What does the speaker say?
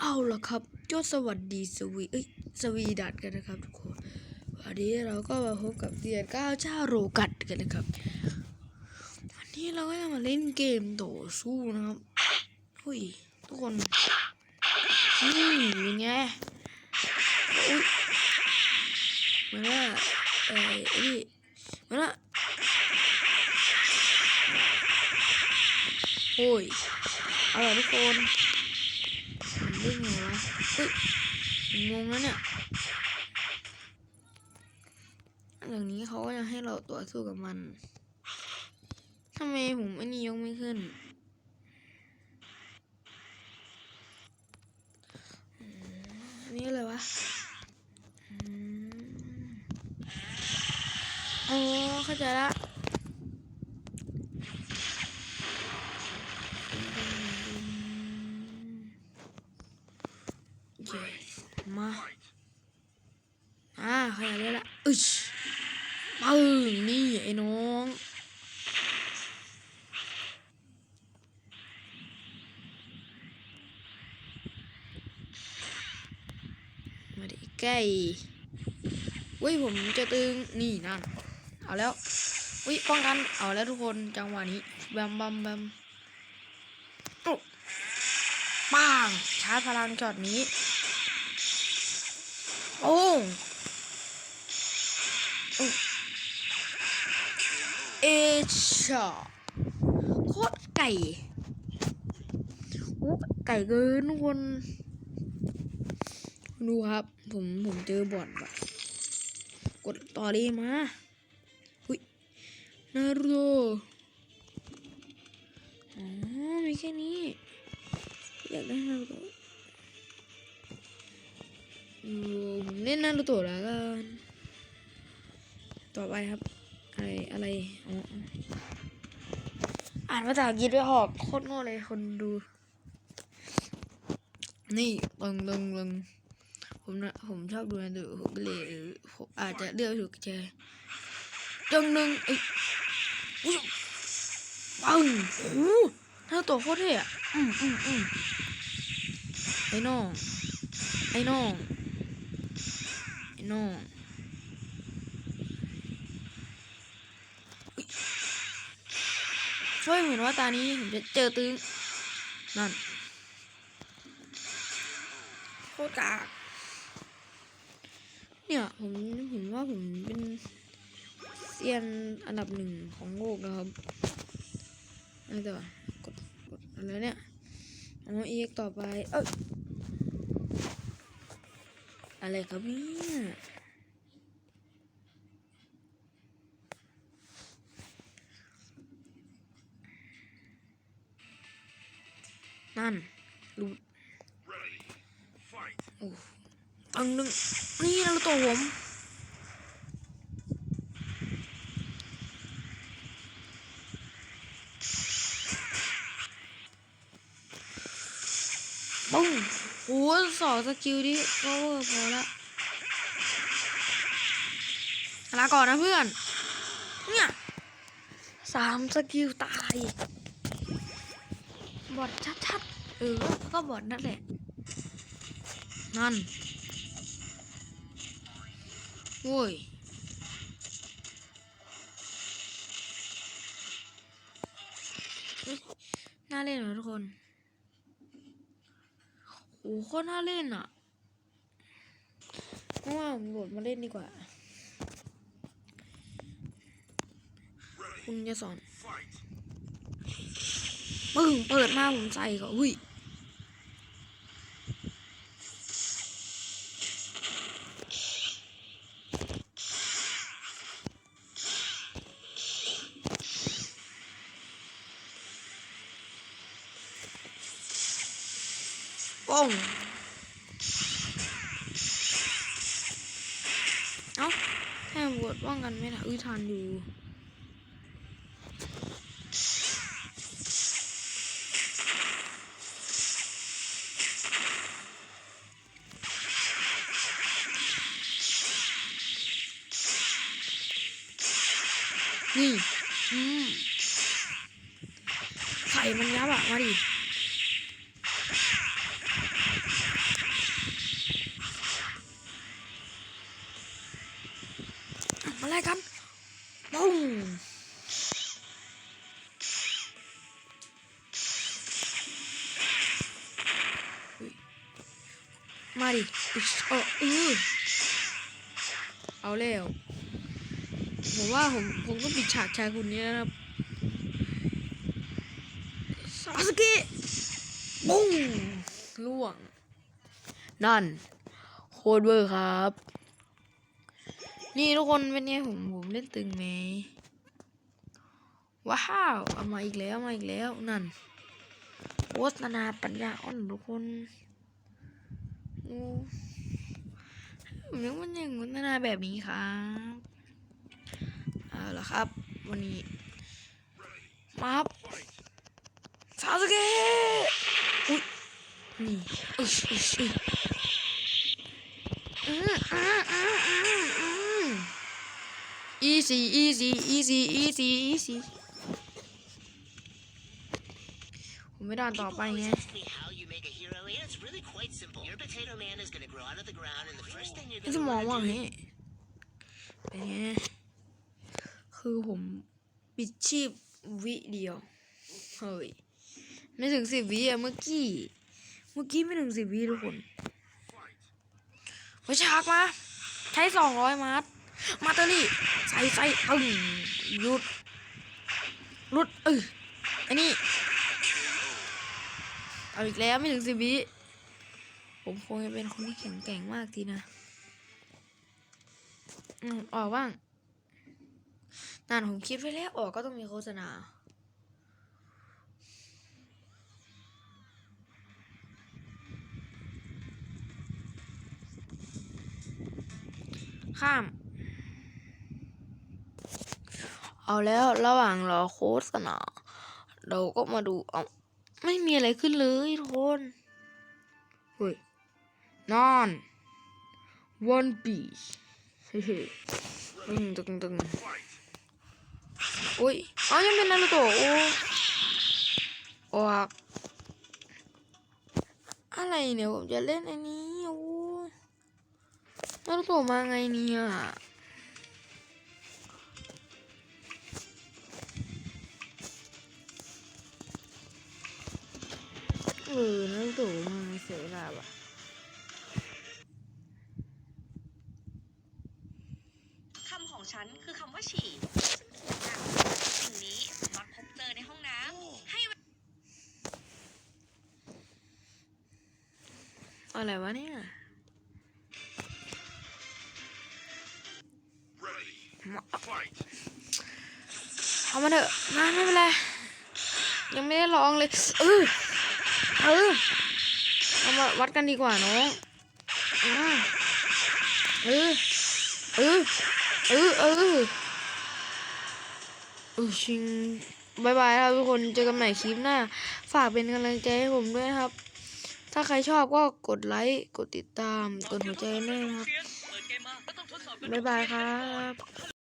เอาละครับก็สวัสดีสวีเอ้ยสวีดัตกันนะครับทุกคนวันนี้เราก็มาพบกับเดียนก้าวเจ้าโรกัดกันนะครับวันนี้เราก็จะมาเล่นเกมต่อสู้นะครับหุ้ยทุกคนนี่เป็นไงอุ้ยมาละเอ้ยนี่มาละโอ้ยเอาล่ะทุกคน มันเล่นไงวะเฮ้ยงงแล้วเนี่ยอย่างนี้เขาก็จะให้เราต่อสู้กับมันทำไมผมอันนี้ยกไม่ขึ้นนนี้อะไรวะอ๋อเข้าใจละ เย้มา อ่าขนาดนี้ละ อึชปึ้งนี่ไอ้น้องมาดิใกล้อุ้ยผมจะตึงนี่นั่นเอาแล้วอุ้ยป้องกันเอาแล้วทุกคนจังหวะนี้แบมบัมแบมป้างชาร์จพลังช็อตนี้โอ้งอุ๊ยเอ ชอโคตรไก่โอ้ไก่เกินทุกคนดูครับ ผมผมเจอบอทว่ะกดต่อเลยมาอุ้ยนารูโตอ๋อมีแค่นี้ อยากได้นารูโตเออผมเล่นนารูโตะแล้วกัน ต่อไปครับ อะไรอะไรอ๋ออ๋ออ่านภาษาอังกฤษไม่ออกโคตรโง่เลยคนดู นี่ตึงตึงตึงผมนะผมชอบดูนารูผมก็เลยผมอาจจะเลือกถูกใจจังหนึ่งเอ้ยอุ๊ยปังโอ้โหนารูโตะโคตรเท่อะอืมอืมอืมไอ้น้องไอ้น้องไอ้น้องอุ๊ย ช่วยเหมือนว่าตานี้ผมจะเจอตึงนั่นโคตรกากเนี่ยผมผมว่าผมเป็นเซียนอันดับหนึ่งของโลกนะครับอะไรต่อกดกดอะไรเนี่ยเอาเอ็กต่อไปเอ้ยอะไรครับเนี่ย นั่นรูดโอ้ตังหนึ่งนี่นะตัวผมปุ้งโอ้ยสองสกิลดิก็เวอร์พอละลาก่อนนะเพื่อน เนี่ยสามสกิลตาย บอดชัดๆ เออ ก็บอดนั่นแหละ นั่นโว้ยเฮ้ยน่าเล่นเหรอทุกคนโอ้โคตรน่าเล่นอะเพราะว่าผมโหลดมาเล่นดีกว่า คุณจะสอนปึ้งเปิดมาผมใส่ก็อุ้ย องเอ้าแค่บวดป้องกันไม่ทันอุ้ยทันอยู่นี่ อืมไข่มันยับอะ มาดิ มาดิโอ้เอเอาแล้วผมว่าผมผมก็ปิดฉากชายคุณนี้นะครับซาสกิบุ้งล่วง นั่น โคดเวอร์ครับ นี่ทุกคนเป็นไงผมผมเล่นตึงไหม ว้าวเอามาอีกแล้วมาอีกแล้วนั่นโฆษณาปัญญาอ่อนทุกคนโอ้ผมยังมันยังโฆษณาแบบนี้ครับเอาละครับ วันนี้มาครับซาสเกะอุ้ยนี่อึชอึชอึชอืมอืมอืมอืมอืม easy easy easy easy easy ไม่ด่านต่อไปไง Ask me how you make a hero, and it's really quite simple. Your potato man is going to grow out of the ground, and the first thing you're นี่ going จะ to มอง want ว่า to ไง do เป็นไงคือผมปิดชีพวิเดียว เฮ้ย ไม่ถึงสิบวิอะเมื่อกี้ เมื่อกี้ไม่ถึงสิบวิทุกคนไปฉากมา ใช้สองร้อยมัดมาเตอรี่ ใส่ใส่ตึงหยุดหลุดเอออันนี้ เอาอีกแล้วไม่ถึงสิบวิผมคงจะเป็นคนที่แข็งแกร่งมากทีนะอืมออกบ้างนั่นผมคิดไว้แล้วออกก็ต้องมีโฆษณาข้าม เอาแล้วระหว่างรอโฆษณาเราก็มาดูเอา ไม่มีอะไรขึ้นเลยทุกคนเฮ้ยนอน one piece เฮ้ยตึงตึงตึงโอ้ยเอยังเป็นนารูโตะโอ้ออกอะไรเนี่ยผมจะเล่นอันนี้โอ้นารูโตะมาไงเนี่ย เออนารูโตะมาเสียเวลาว่ะคำของฉันคือคำว่าฉี่สิ่งนี้มักพบเจอในห้องน้ำให้อะไรวะเนี่ยเอามาเถอะมาไม่เป็นไรยังไม่ได้ลองเลยเออเออเอามาวัดกันดีกว่าน้องเออเออเออเออเออชิงบายบายครับทุกคนเจอกันใหม่คลิปหน้า ฝากเป็นกำลังใจให้ผมด้วยครับ ถ้าใครชอบก็กดไลค์กดติดตามกดหัวใจด้วยนะครับบายบายครับ